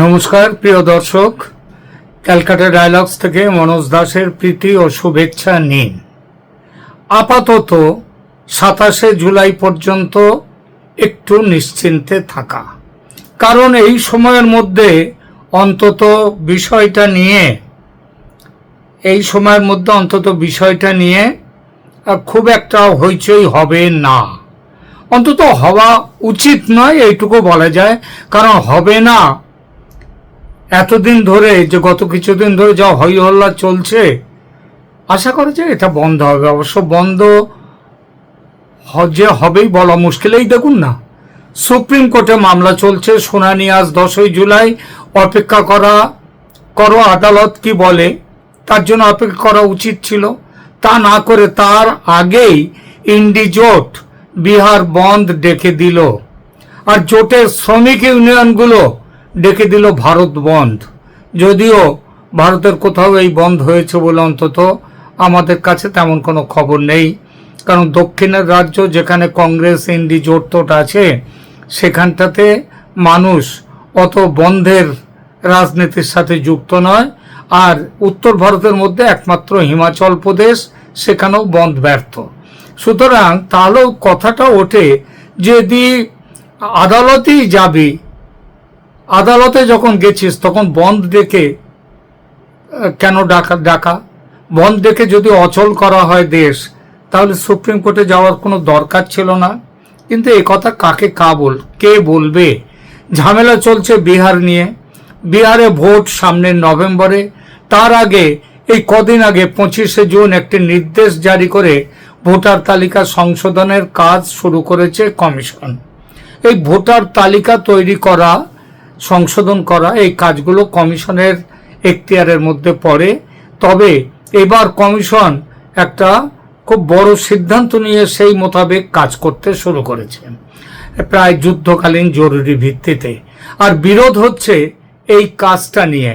নমস্কার, প্রিয় দর্শক। ক্যালকাটা ডায়ালগস থেকে মনোজ দাসের প্রীতি ও শুভেচ্ছা নিন। আপাতত সাতাশে জুলাই পর্যন্ত একটু নিশ্চিন্তে থাকা। কারণ এই সময়ের মধ্যে অন্তত বিষয়টা নিয়ে, এই সময়ের মধ্যে অন্তত বিষয়টা নিয়ে খুব একটা হইচই হবে না। অন্তত হওয়া উচিত নয়, এইটুকু বলা যায়। কারণ হবে না এতদিন ধরে যে গত কিছুদিন ধরে যা হই হল্লা চলছে, আশা করা যায় এটা বন্ধ হবে। অবশ্য বন্ধ যে হবেই বলা মুশকিল। এই দেখুন না, সুপ্রিম কোর্টে মামলা চলছে শুনানি আজ দশই জুলাই। অপেক্ষা করা, করো আদালত কি বলে, তার জন্য অপেক্ষা করা উচিত ছিল। তা না করে তার আগেই ইন্ডিজোট বিহার বন্ধ ডেকে দিল। আর জোটের শ্রমিক ইউনিয়নগুলো ডেকে দিল ভারত বন্ধ। যদিও ভারতের কোথাও এই বন্ধ হয়েছে বলে অন্তত আমাদের কাছে তেমন কোনো খবর নেই। কারণ দক্ষিণের রাজ্য যেখানে কংগ্রেস ইন্ডি জোট আছে, সেখানটাতে মানুষ অত বন্ধের রাজনীতির সাথে যুক্ত নয়। আর উত্তর ভারতের মধ্যে একমাত্র হিমাচল প্রদেশ, সেখানেও বন্ধ ব্যর্থ। সুতরাং তাহলেও কথাটা ওঠে, যদি আদালতেই যাবি আদালতে যখন গেছিস, তখন বন্ধ ডেকে কেন ডাকা ডাকা? বন্ধ ডেকে যদি অচল করা হয় দেশ, তাহলে সুপ্রিম কোর্টে যাওয়ার কোনো দরকার ছিল না। কিন্তু এই কথা কাকে কা বল, কে বলবে? ঝামেলা চলছে বিহার নিয়ে। বিহারে ভোট সামনের নভেম্বরে। তার আগে, এই কদিন আগে, পঁচিশে জুন একটি নির্দেশ জারি করে ভোটার তালিকা সংশোধনের কাজ শুরু করেছে কমিশন। এই ভোটার তালিকা তৈরি করা সংশোধন করা, এই কাজগুলো কমিশনের এখতিয়ারের মধ্যে পড়ে। তবে এবার কমিশন একটা খুব বড় সিদ্ধান্ত নিয়ে সেই মোতাবেক কাজ করতে শুরু করেছে। প্রায় যুদ্ধকালীন জরুরি ভিত্তিতে। আর বিরোধ হচ্ছে এই কাজটা নিয়ে।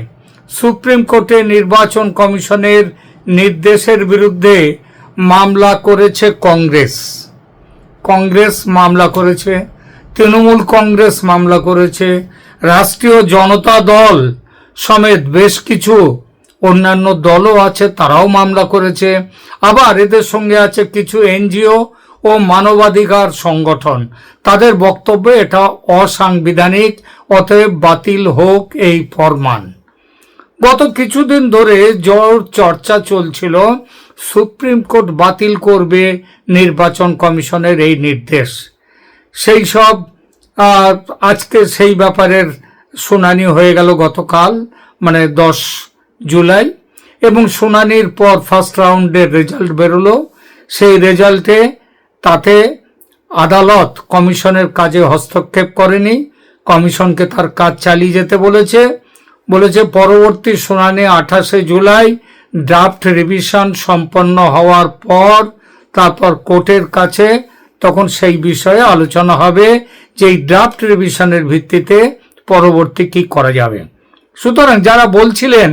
সুপ্রিম কোর্টে নির্বাচন কমিশনের নির্দেশের বিরুদ্ধে মামলা করেছে কংগ্রেস। কংগ্রেস মামলা করেছে, তৃণমূল কংগ্রেস মামলা করেছে রাষ্ট্রীয় জনতা দল সমেত বেশ কিছু অন্যান্য দলও আছে, তারাও মামলা করেছে। আবার এদের সঙ্গে আছে কিছু এনজিও ও মানবাধিকার সংগঠন। তাদের বক্তব্যে এটা অসাংবিধানিক, অতএব বাতিল হোক এই ফরমান। গত কিছুদিন ধরে জোর চর্চা চলছিল, সুপ্রিম কোর্ট বাতিল করবে নির্বাচন কমিশনের এই নির্দেশ। সেই সব আজকে সেই ব্যাপারের শুনানি হয়ে গেল গতকাল মানে দশ জুলাই, এবং শুনানির পর ফার্স্ট রাউন্ডের রেজাল্ট বেরোলো। সেই রেজাল্টে তাতে আদালত কমিশনের কাজে হস্তক্ষেপ করেনি। কমিশনকে তার কাজ চালিয়ে যেতে বলেছে। বলেছে, পরবর্তী শুনানি আঠাশে জুলাই ড্রাফট রিভিশন সম্পন্ন হওয়ার পর, তারপর কোর্টের কাছে তখন সেই বিষয়ে আলোচনা হবে। যে এই ড্রাফট রিভিশনের ভিত্তিতে পরবর্তী কি করা যাবে। সুতরাং যারা বলছিলেন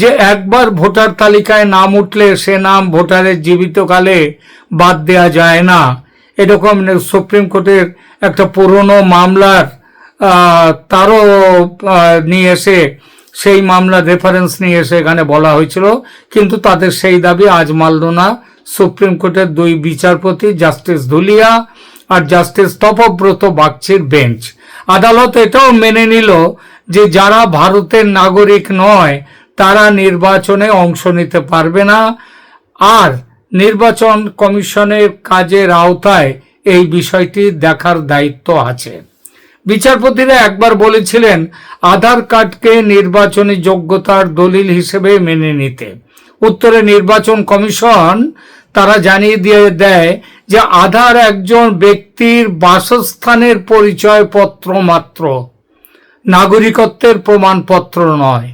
যে একবার ভোটার তালিকায় নাম উঠলে সে নাম ভোটারের জীবিতকালে বাদ দেয়া যায় না, এরকম সুপ্রিম কোর্টের একটা পুরনো মামলার তারও নিয়ে এসে, সেই মামলার রেফারেন্স নিয়ে এসে এখানে বলা হয়েছিল, কিন্তু তাদের সেই দাবি আজ মানল না। সুপ্রিম কোর্টের দুই বিচারপতি জাস্টিস ধুলিয়া আর জাস্টিস তপব্রত বাগচির বেঞ্চ আদালত এটাও মেনে নিল যে যারা ভারতের নাগরিক নয়, তারা নির্বাচনে অংশ নিতে পারবে না। আর নির্বাচন কমিশনের কাজের আওতায় এই বিষয়টি দেখার দায়িত্ব আছে। বিচারপতিরা একবার বলেছিলেন, আধার কার্ডকে নির্বাচনী যোগ্যতার দলিল হিসেবে মেনে নিতে। উত্তরে, নির্বাচন কমিশন তারা জানিয়ে দিয়ে দেয় যে আধার একজন ব্যক্তির বাসস্থানের পরিচয়পত্র মাত্র, নাগরিকত্বের প্রমাণপত্র নয়।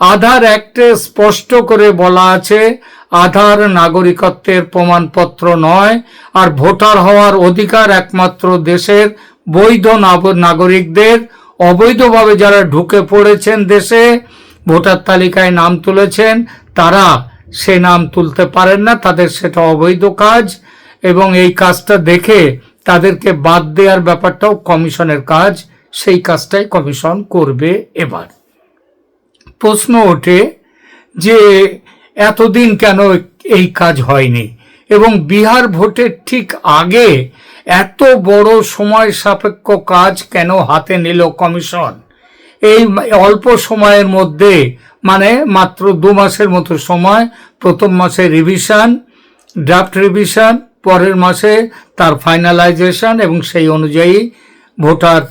আধার অ্যাক্টে স্পষ্ট করে বলা আছে, আধার নাগরিকত্বের প্রমাণপত্র নয়, আর ভোটার হওয়ার অধিকার একমাত্র দেশের বৈধ নাগ- নাগরিকদের। অবৈধভাবে যারা ঢুকে পড়েছেন দেশে, ভোটার তালিকায় নাম তুলেছেন, তারা সে নাম তুলতে পারেন না, তাদের সেটা অবৈধ কাজ। এবং এই কাজটা দেখে তাদেরকে বাদ দেওয়ার ব্যাপারটাও কমিশনের কাজ, সেই কাজটাই কমিশন করবে এবার। প্রশ্ন ওঠে যে এতদিন কেন এই কাজ হয়নি? এবং বিহার ভোটের ঠিক আগে এত বড় সময় সাপেক্ষ কাজ কেন হাতে নিল কমিশন? এই অল্প সময়ের মধ্যে মানে মাত্র দু মাসের মতো সময়, প্রথম মাসে রিভিশন ড্রাফট রিভিশন পরের মাসে তার ফাইনালাইজেশন এবং সেই অনুযায়ী ভোটার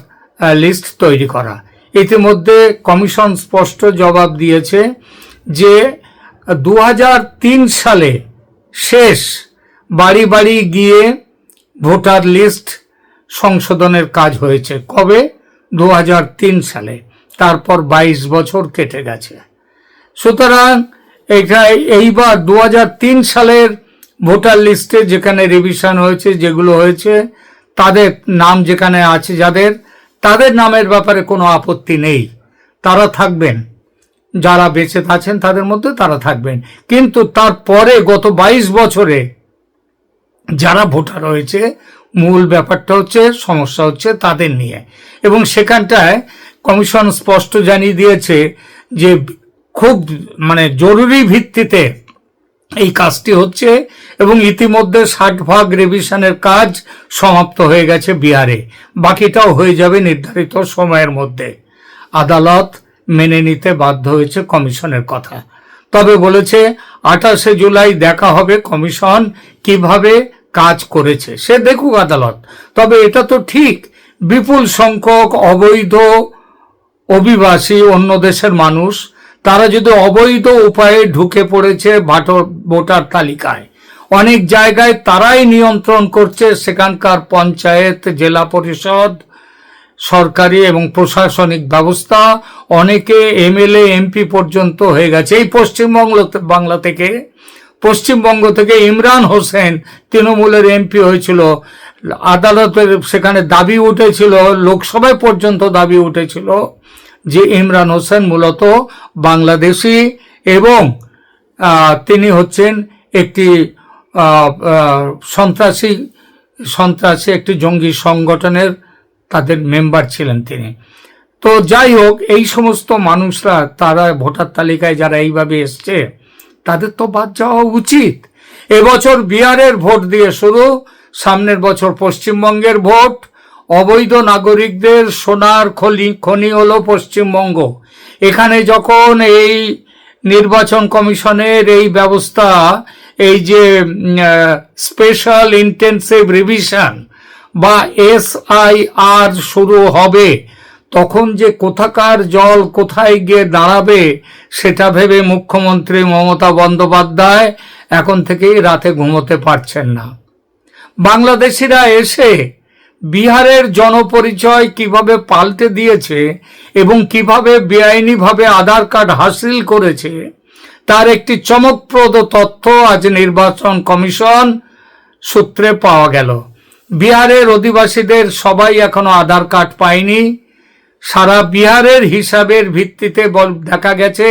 লিস্ট তৈরি করা। ইতিমধ্যে কমিশন স্পষ্ট জবাব দিয়েছে যে দু হাজার তিন সালে শেষ বাড়ি বাড়ি গিয়ে ভোটার লিস্ট সংশোধনের কাজ হয়েছে। কবে? দু হাজার তিন সালে। তারপর ২২ বছর কেটে গেছে। সুতরাং এটা এইবার দু হাজার তিন সালের ভোটার লিস্টে যেখানে রিভিশন হয়েছে, যেগুলো হয়েছে, তাদের নাম যেখানে আছে যাদের, তাদের নামের ব্যাপারে কোনো আপত্তি নেই। তারা থাকবেন। যারা বেঁচে আছেন তাদের মধ্যে তারা থাকবেন। কিন্তু তারপরে গত ২২ বছরে যারা ভোটার হয়েছে, মূল ব্যাপারটা হচ্ছে, সমস্যা হচ্ছে তাদের নিয়ে। এবং সেখানটায় কমিশন স্পষ্ট জানিয়ে দিয়েছে যে খুব মানে জরুরি ভিত্তিতে এই কাজটি হচ্ছে এবং ইতিমধ্যে ষাট ভাগ রেভিশনের কাজ সমাপ্ত হয়ে গেছে বিহারে। বাকিটাও হয়ে যাবে নির্ধারিত সময়ের মধ্যে। আদালত মেনে নিতে বাধ্য হয়েছে কমিশনের কথা। তবে বলেছে, আঠাশে জুলাই দেখা হবে কমিশন কীভাবে কাজ করেছে। সে দেখুক আদালত। তবে এটা তো ঠিক, বিপুল সংখ্যক অবৈধ অভিবাসী অন্য দেশের মানুষ তারা যদি অবৈধ উপায়ে ঢুকে পড়েছে ভোটার তালিকায়। অনেক জায়গায় তারাই নিয়ন্ত্রণ করছে, সেখানকার পঞ্চায়েত, জেলা পরিষদ, সরকারি এবং প্রশাসনিক ব্যবস্থা। অনেকে এমএলএ, এমপি পর্যন্ত হয়ে গেছে। এই পশ্চিমবঙ্গ বাংলা থেকে, পশ্চিমবঙ্গ থেকে ইমরান হোসেন তৃণমূলের এমপি হয়েছিল। আদালতের সেখানে দাবি উঠেছিল, লোকসভায় পর্যন্ত দাবি উঠেছিল। যে ইমরান হোসেন মূলত বাংলাদেশি এবং তিনি হচ্ছেন একটি সন্ত্রাসী সন্ত্রাসী একটি জঙ্গি সংগঠনের তাদের মেম্বার ছিলেন তিনি। তো যাই হোক, এই সমস্ত মানুষরা, তারা ভোটার তালিকায় যারা এইভাবে এসছে, তাদের তো বাদ যাওয়া উচিত। এবছর বিহারের ভোট দিয়ে শুরু, সামনের বছর পশ্চিমবঙ্গের ভোট অবৈধ নাগরিকদের সোনার খনি খনি হলো পশ্চিমবঙ্গ। এখানে যখন এই নির্বাচন কমিশনের এই ব্যবস্থা, এই যে স্পেশাল ইন্টেন্সিভ রিভিশন বা এস আই আর শুরু হবে, তখন যে কোথাকার জল কোথায় গিয়ে দাঁড়াবে, সেটা ভেবে মুখ্যমন্ত্রী মমতা বন্দ্যোপাধ্যায় এখন থেকেই রাতে ঘুমোতে পারছেন না। বাংলাদেশিরা এসে বিহারের জনপরিচয় কীভাবে পাল্টে দিয়েছে এবং কীভাবে বেআইনিভাবে আধার কার্ড হাসিল করেছে, তার একটি চমকপ্রদ তথ্য আজ নির্বাচন কমিশন সূত্রে পাওয়া গেল। বিহারের অধিবাসীদের সবাই এখনও আধার কার্ড পায়নি। সারা বিহারের হিসাবের ভিত্তিতে দেখা গেছে,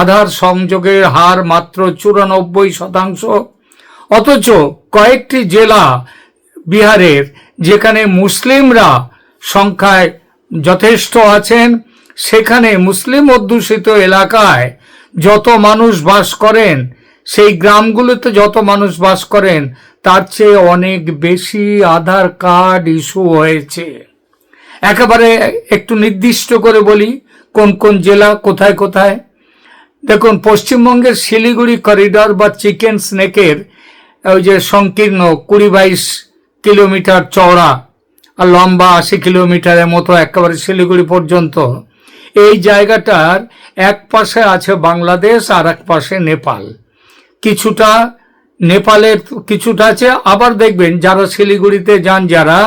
আধার সংযোগের হার মাত্র চুরানব্বই শতাংশ। অথচ কয়েকটি জেলা বিহারের যেখানে মুসলিমরা সংখ্যায় যথেষ্ট আছেন, সেখানে মুসলিম অধ্যুষিত এলাকায় যত মানুষ বাস করেন, সেই গ্রামগুলোতে যত মানুষ বাস করেন, তার চেয়ে অনেক বেশি আধার কার্ড ইস্যু হয়েছে। একেবারে একটু নির্দিষ্ট করে বলি, কোন কোন জেলা কোথায় কোথায়। দেখুন, পশ্চিমবঙ্গের শিলিগুড়ি করিডর বা চিকেন স্নেকের, ওই যে সংকীর্ণ কুড়ি বাইশ কিলোমিটার চওড়া আর লম্বা আশি কিলোমিটারের মতো একেবারে শিলিগুড়ি পর্যন্ত। এই জায়গাটার এক পাশে আছে বাংলাদেশ আর এক পাশে নেপাল। কিছুটা নেপালের কিছুটা আছে, আবার দেখবেন যারা শিলিগুড়িতে যান যারা,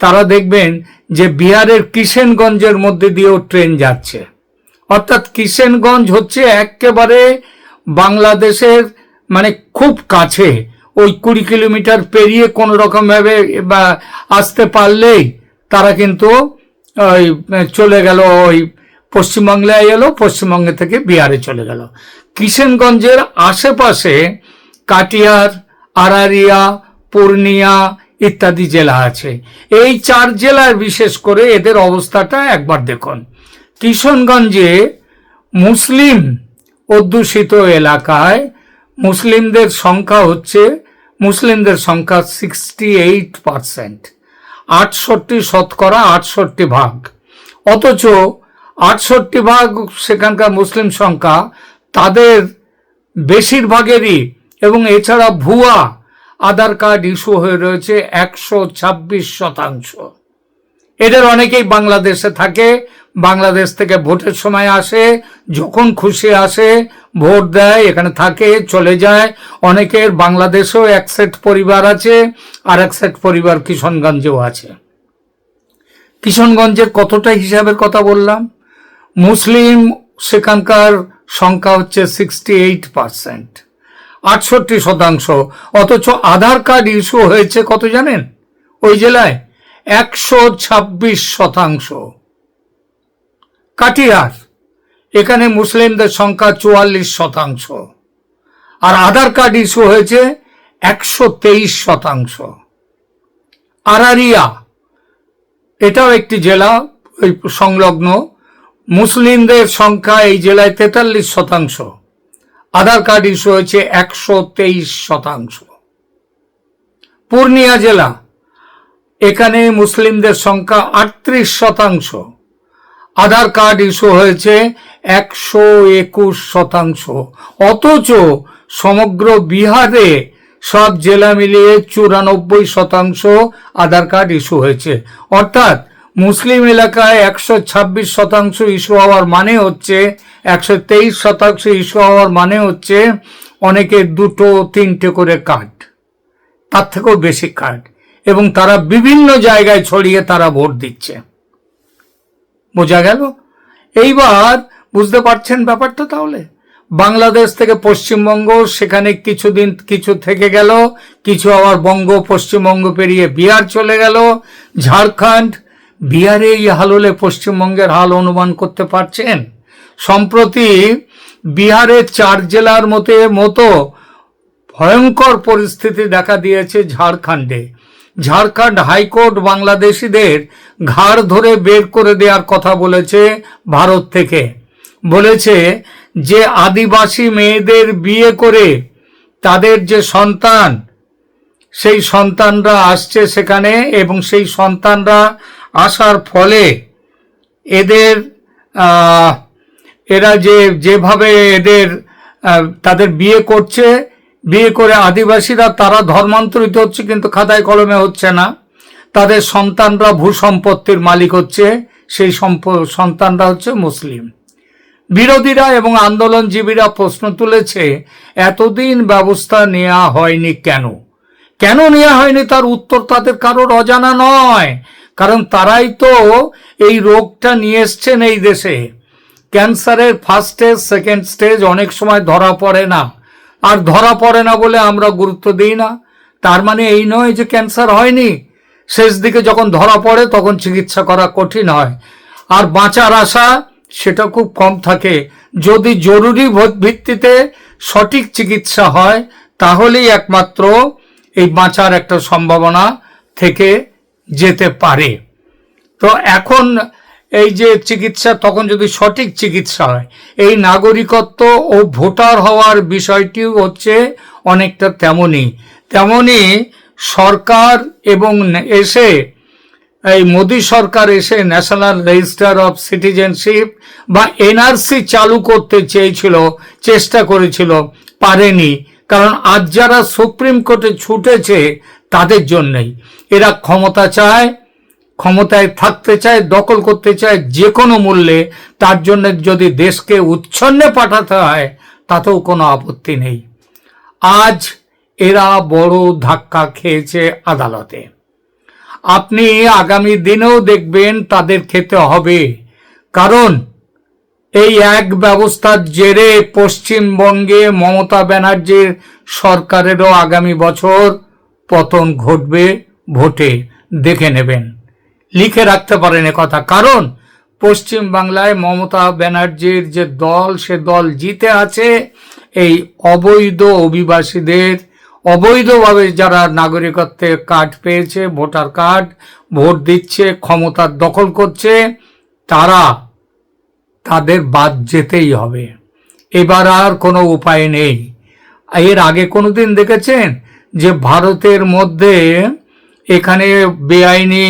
তারা দেখবেন যে বিহারের কিষেনগঞ্জের মধ্যে দিয়েও ট্রেন যাচ্ছে। অর্থাৎ কিষেনগঞ্জ হচ্ছে একেবারে বাংলাদেশের মানে খুব কাছে ওই কুড়ি কিলোমিটার পেরিয়ে কোনো রকমভাবে বা আসতে পারলেই তারা কিন্তু ওই চলে গেল ওই পশ্চিমবাংলায় এলো, পশ্চিমবঙ্গে থেকে বিহারে চলে গেল। কিষেনগঞ্জের আশেপাশে কাটিয়ার আরারিয়া, পূর্ণিয়া ইত্যাদি জেলা আছে। এই চার জেলার বিশেষ করে এদের অবস্থাটা একবার দেখুন। কিশনগঞ্জে মুসলিম অধ্যুষিত এলাকায় মুসলিমদের সংখ্যা হচ্ছে মুসলিমদের সংখ্যা সিক্সটি এইট পারসেন্ট আটষট্টি শতকরা আটষট্টি ভাগ। অথচ আটষট্টি ভাগ সেখানকার মুসলিম সংখ্যা তাদের বেশিরভাগেরই এবং এছাড়া ভুয়া আধার কার্ড ইস্যু হয়ে রয়েছে একশো ছাব্বিশ শতাংশ। এদের অনেকেই বাংলাদেশে থাকে, বাংলাদেশ থেকে ভোটের সময় আসে, যখন খুশি আসে, ভোট দেয়, এখানে থাকে, চলে যায়। অনেকের বাংলাদেশেও এক সেট পরিবার আছে, আর এক সেট পরিবার কিশনগঞ্জেও আছে। কিশনগঞ্জের কতটা হিসাবের কথা বললাম? মুসলিম সেখানকার সংখ্যা হচ্ছে সিক্সটি এইট পার্সেন্ট আটষট্টি শতাংশ। অথচ আধার কার্ড ইস্যু হয়েছে কত জানেন? ওই জেলায়। একশো ছাব্বিশ শতাংশ। কাটিয়ার, এখানে মুসলিমদের সংখ্যা চুয়াল্লিশ শতাংশ। আর আধার কার্ড ইস্যু হয়েছে একশো তেইশ শতাংশ। আরারিয়া, এটাও একটি জেলা, ওই সংলগ্ন। মুসলিমদের সংখ্যা এই জেলায় তেতাল্লিশ শতাংশ। আধার কার্ড ইস্যু হয়েছে একশো তেইশ শতাংশ। পূর্ণিয়া জেলা এখানে মুসলিমদের সংখ্যা আটত্রিশ শতাংশ। আধার কার্ড ইস্যু হয়েছে একশো একুশ শতাংশ। অথচ সমগ্র বিহারে সব জেলা মিলিয়ে চুরানব্বই শতাংশ আধার কার্ড ইস্যু হয়েছে। অর্থাৎ মুসলিম এলাকায় একশো ছাব্বিশ শতাংশ ইস্যু হওয়ার মানে হচ্ছে, একশো তেইশ শতাংশ ইস্যু হওয়ার মানে হচ্ছে অনেকের দুটো, তিনটে করে কার্ড। তার থেকেও বেশি কার্ড। এবং তারা বিভিন্ন জায়গায় ছড়িয়ে তারা ভোট দিচ্ছে। বোঝা গেল? এইবার বুঝতে পারছেন ব্যাপারটা তাহলে? বাংলাদেশ থেকে পশ্চিমবঙ্গ, সেখানে কিছুদিন কিছু থেকে গেল, কিছু আবার বঙ্গ, পশ্চিমবঙ্গ পেরিয়ে বিহার চলে গেল, ঝাড়খণ্ড, বিহারে এই হাল হলে পশ্চিমবঙ্গের হাল অনুমান করতে পারছেন? সম্প্রতি বিহারের চার জেলার মতে মতো ভয়ঙ্কর পরিস্থিতি দেখা দিয়েছে ঝাড়খণ্ডে। ঝাড়খণ্ড হাইকোর্ট বাংলাদেশিদের ঘাড় ধরে বের করে দেওয়ার কথা বলেছে ভারত থেকে। বলেছে যে আদিবাসী মেয়েদের বিয়ে করে তাদের যে সন্তান, সেই সন্তানরা আসছে সেখানে এবং সেই সন্তানরা আসার ফলে এদের এরা যে, যেভাবে এদের তাদের বিয়ে করছে বিয়ে করে আদিবাসীরা, তারা ধর্মান্তরিত হচ্ছে কিন্তু খাতায় কলমে হচ্ছে না। তাদের সন্তানরা ভূসম্পত্তির মালিক হচ্ছে, সেই সন্তানরা হচ্ছে মুসলিম। বিরোধীরা এবং আন্দোলনজীবীরা প্রশ্ন তুলেছে, এতদিন ব্যবস্থা নেওয়া হয়নি কেন? কেন নেওয়া হয়নি তার উত্তর তাদের কারোর অজানা নয়। কারণ তারাই তো এই রোগটা নিয়ে এসছেন এই দেশে। ক্যান্সারের ফার্স্ট স্টেজ সেকেন্ড স্টেজ অনেক সময় ধরা পড়ে না। আর ধরা পড়ে না বলে আমরা গুরুত্ব দিই না। তার মানে এই নয় যে ক্যান্সার হয়নি। শেষ দিকে যখন ধরা পড়ে, তখন চিকিৎসা করা কঠিন হয়। আর বাঁচার আশা সেটা খুব কম থাকে। যদি জরুরি ভিত্তিতে সঠিক চিকিৎসা হয়, তাহলেই একমাত্র এই বাঁচার একটা সম্ভাবনা থেকে যেতে পারে। তো এখন এই যে চিকিৎসা, তখন যদি সঠিক চিকিৎসা হয়, এই নাগরিকত্ব ও ভোটার হওয়ার বিষয়টি হচ্ছে অনেকটা তেমনই। তেমনই সরকার এবং এসে, এই মোদী সরকার এসে ন্যাশনাল রেজিস্টার অফ সিটিজেনশিপ বা এনআরসি চালু করতে চেয়েছিল, চেষ্টা করেছিল, পারেনি। কারণ আজ যারা সুপ্রিম কোর্টে ছুটেছে, তাদের জন্যই। এরা ক্ষমতা চায় ক্ষমতায় থাকতে চায়, দখল করতে চায় যে কোনো মূল্যে, তার জন্য যদি দেশকে উচ্ছন্নে পাঠাতে হয়, তাতেও কোনো আপত্তি নেই। আজ এরা বড় ধাক্কা খেয়েছে আদালতে। আপনি আগামী দিনেও দেখবেন তাদের খেতে হবে। কারণ এই এক ব্যবস্থার জেরে পশ্চিমবঙ্গে মমতা ব্যানার্জির সরকারেরও আগামী বছর পতন ঘটবে, ভোটে দেখে নেবেন। লিখে রাখতে পারেন কথা। কারণ পশ্চিম বাংলায় মমতা ব্যানার্জির যে দল, সে দল জিতে আছে এই অবৈধ অভিবাসীদের। অবৈধভাবে যারা নাগরিকত্বের কার্ড পেয়েছে, ভোটার কার্ড, ভোট দিচ্ছে ক্ষমতার দখল করছে, তারা তাদের বাদ যেতেই হবে। এবার আর কোনো উপায় নেই। এর আগে কোনো দিন দেখেছেন যে ভারতের মধ্যে এখানে বেআইনি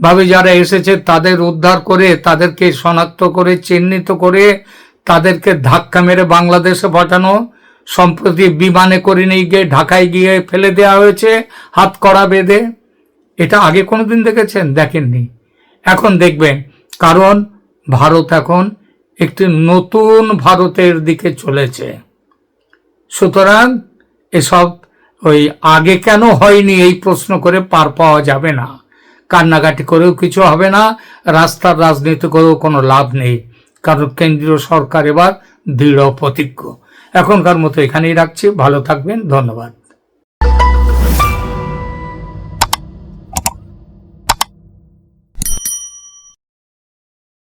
ভাবে যারা এসেছে তাদের উদ্ধার করে, তাদেরকে শনাক্ত করে, চিহ্নিত করে, তাদেরকে ধাক্কা মেরে বাংলাদেশে পাঠানো, সম্প্রতি বিমানে করে নিয়ে গিয়ে ঢাকায় গিয়ে ফেলে দেওয়া হয়েছে, হাত করা বেঁধে। এটা আগে কোনো দিন দেখেছেন? দেখেননি। এখন দেখবেন, কারণ ভারত এখন একটি নতুন ভারতের দিকে চলেছে। সুতরাং এসব ওই আগে কেন হয়নি এই প্রশ্ন করে পার পাওয়া যাবে না। কান্নাকাটি করেও কিছু হবে না, রাস্তার রাজনীতি করেও কোনো লাভ নেই। কারণ কেন্দ্রীয় সরকার এবার দৃঢ় প্রতিজ্ঞ। এখনকার মতো এখানেই রাখছি। ভালো থাকবেন। ধন্যবাদ।